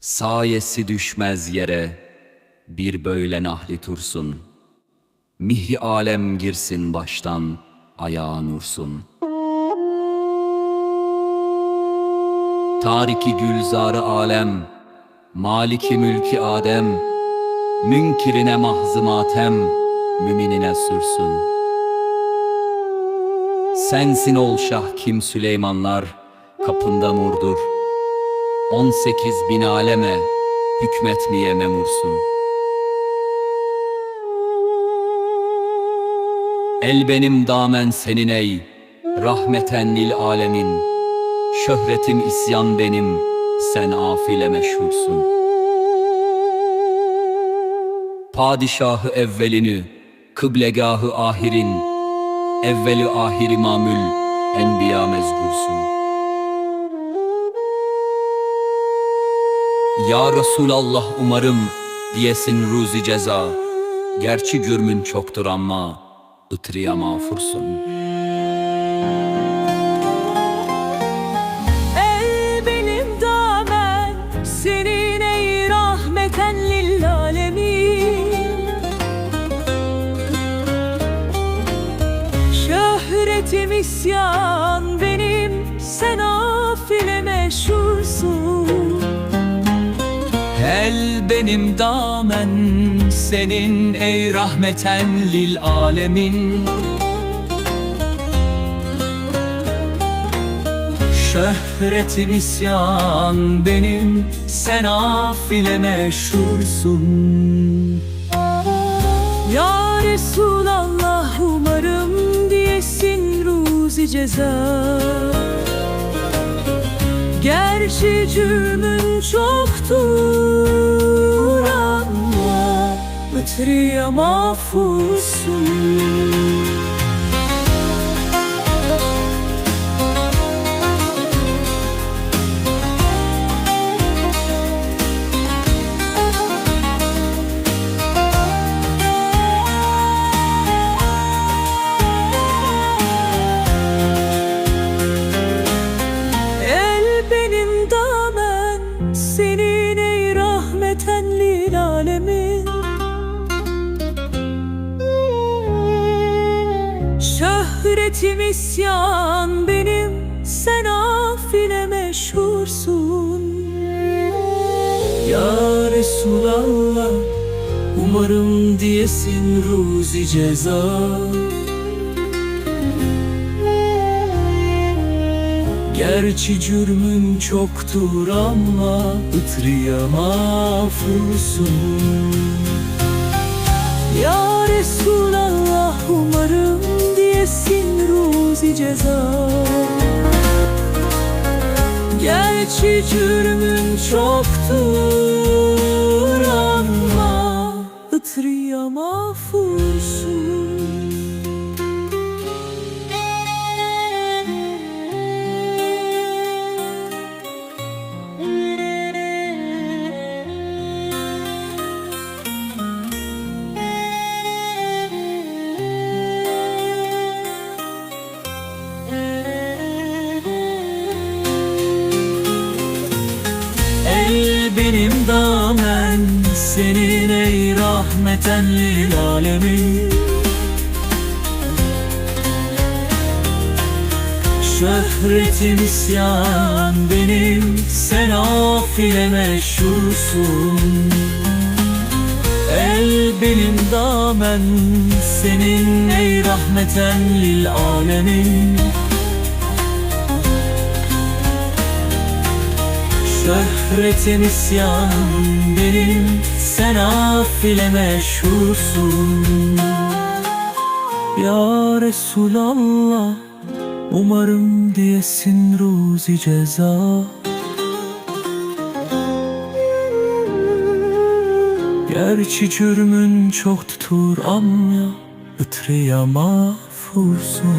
Sayesi düşmez yere, bir böyle nahli tursun. Mihri alem girsin baştan, ayağın ursun. Tariki gülzarı alem, maliki mülki adem, münkirine mahzı matem, müminine sürsün. Sensin ol şah kim Süleymanlar, kapında murdur. 18 bin aleme hükmetmeye memursun. El benim damen senin ey, rahmeten lil alemin. Şöhretim isyan benim, sen afile meşhursun. Padişahı evvelini, kıblegahı ahirin, evveli ahiri mamül, enbiya mezgursun. Ya Resulallah umarım diyesin ruzi ceza. Gerçi cürmün çoktur ama ıtriya mağfursun. Benim damen senin ey rahmeten lil alemin Şöhretim isyan benim sen afile meşhursun El benim damen senin ey rahmeten lil alemin. Şöhretim isyan benim sen afile meşhursun. Ya Resulallah umarım diyesin ruzi ceza Gerçi cürmün çoktur ama Ötriye mahfuzsun Şöhretim isyan benim sen afile meşhursun. Ya Resulallah Umarım diyesin ruzi ceza. Gerçi cürmün çoktur ama ıtriya mağfursun ruzi ceza. Gerçi cürmün çoktur ama Itriya mahfursun benim damen senin ey rahmeten lil alemin. Şöhretim isyan benim sen afile meşhursun. El benim damen senin ey rahmeten lil alemin Şöhretin isyan benim Sen afile meşhursun. Ya Resulallah Umarım diyesin ruzi ceza. Gerçi cürmün çok tutur ama Itriya mahfuzsun